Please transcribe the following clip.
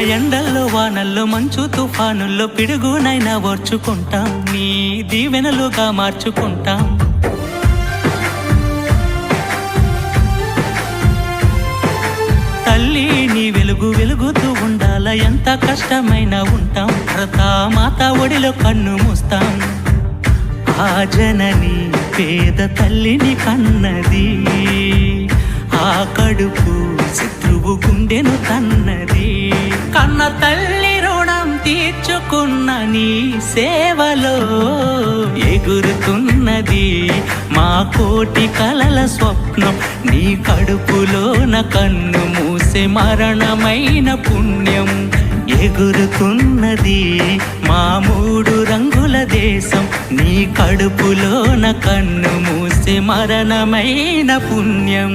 ఎండల్లో వానల్లో మంచు తుఫానుల్లో పిడుగునైనా ఓర్చుకుంటాం. నీ దీవెనలుగా మార్చుకుంటాం. తల్లి నీ వెలుగు వెలుగుతూ ఉండాల ఎంత కష్టమైనా ఉంటాం. భరత మాత ఒడిలో కన్ను మూస్తాం. ఆ జనని పేద తల్లిని కన్నది. ఆ కడుపు శత్రువు గుండెను తన్న తల్లి రుణం తీర్చుకున్న నీ సేవలో ఎగురుతున్నది మా కోటి కలల స్వప్నం. నీ కడుపులోన కన్ను మూసే మరణమైన పుణ్యం ఎగురుతున్నది మా మూడు రంగుల దేశం. నీ కడుపులోన కన్ను మూసే మరణమైన పుణ్యం.